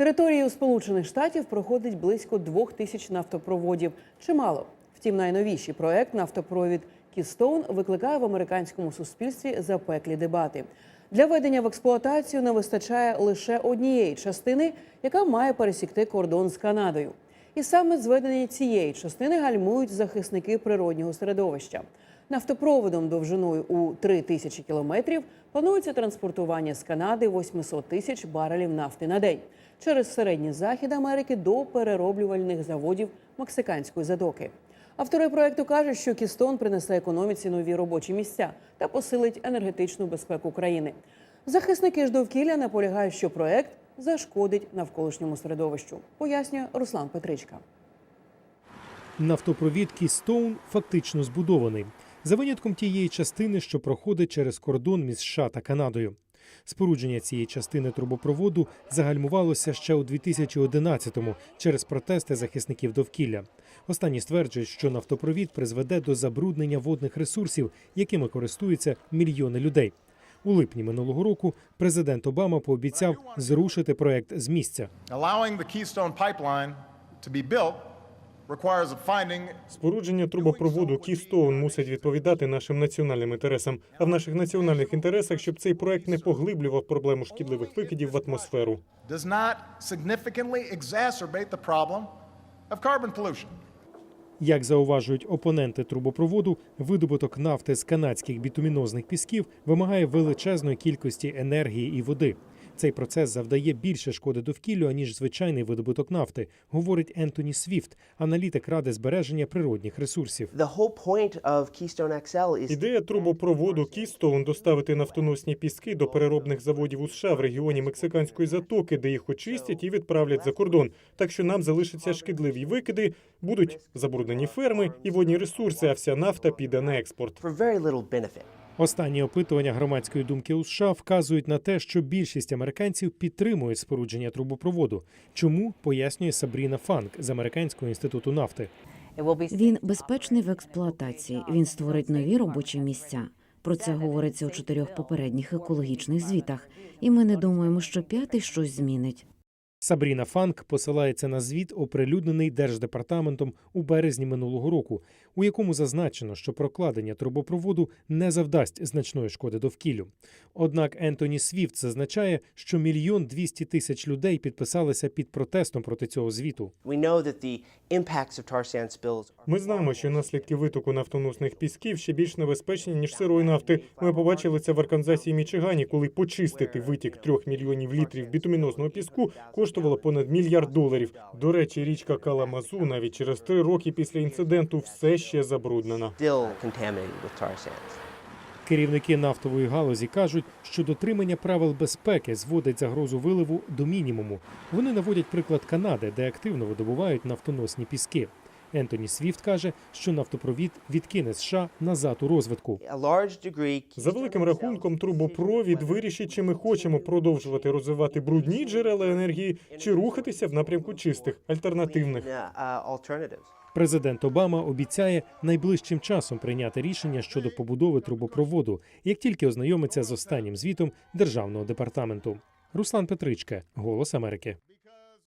Територією Сполучених Штатів проходить близько двох тисяч нафтопроводів. Чимало. Втім, найновіший проект нафтопровід Кістоун викликає в американському суспільстві запеклі дебати. Для введення в експлуатацію не вистачає лише однієї частини, яка має пересікти кордон з Канадою. І саме зведення цієї частини гальмують захисники природнього середовища. Нафтопроводом довжиною у 3 тисячі кілометрів планується транспортування з Канади 800 тисяч барелів нафти на день через середній захід Америки до перероблювальних заводів мексиканської задоки. Автори проекту кажуть, що Кістон принесе економіці нові робочі місця та посилить енергетичну безпеку країни. Захисники ж довкілля наполягають, що проект зашкодить навколишньому середовищу, пояснює Руслан Петричка. Нафтопровід Кістоун фактично збудований за винятком тієї частини, що проходить через кордон між США та Канадою. Спорудження цієї частини трубопроводу загальмувалося ще у 2011-му через протести захисників довкілля. Останні стверджують, що нафтопровід призведе до забруднення водних ресурсів, якими користуються мільйони людей. У липні минулого року президент Обама пообіцяв зрушити проект з місця. Keystone Спорудження трубопроводу Кістоун мусить відповідати нашим національним інтересам. А в наших національних інтересах, щоб цей проект не поглиблював проблему шкідливих викидів в атмосферу. Як зауважують опоненти трубопроводу, видобуток нафти з канадських бітумінозних пісків вимагає величезної кількості енергії і води. Цей процес завдає більше шкоди довкіллю, аніж звичайний видобуток нафти, говорить Ентоні Свіфт, аналітик ради збереження природних ресурсів. Keystone Ідея трубопроводу Кістоун доставити нафтоносні піски до переробних заводів у США в регіоні Мексиканської затоки, де їх очистять і відправлять за кордон. Так що нам залишаться шкідливі викиди, будуть забруднені ферми і водні ресурси, а вся нафта піде на експорт. Останні опитування громадської думки у США вказують на те, що більшість американців підтримують спорудження трубопроводу. Чому пояснює Сабріна Фанк з американського інституту нафти. Він безпечний в експлуатації. Він створить нові робочі місця. Про це говориться у чотирьох попередніх екологічних звітах. І ми не думаємо, що п'ятий щось змінить. Сабріна Фанк посилається на звіт, оприлюднений держдепартаментом у березні минулого року, у якому зазначено, що прокладення трубопроводу не завдасть значної шкоди довкіллю. Однак Ентоні Свіфт зазначає, що мільйон двісті тисяч людей підписалися під протестом проти цього звіту. Ми знаємо, що наслідки витоку нафтоносних пісків ще більш небезпечні ніж сирої нафти. Ми побачили це в Арканзасі і Мічигані, коли почистити витік трьох мільйонів літрів бітумінозного піску коштувало понад мільярд доларів. До речі, річка Каламазу навіть через три роки після інциденту все ще забруднена. Керівники нафтової галузі кажуть, що дотримання правил безпеки зводить загрозу виливу до мінімуму. Вони наводять приклад Канади, де активно видобувають нафтоносні піски. Ентоні Свіфт каже, що нафтопровід відкине США назад у розвитку. За великим рахунком, трубопровід вирішить, чи ми хочемо продовжувати розвивати брудні джерела енергії, чи рухатися в напрямку чистих альтернативних. Президент Обама обіцяє найближчим часом прийняти рішення щодо побудови трубопроводу, як тільки ознайомиться з останнім звітом державного департаменту. Руслан Петричка, Голос Америки.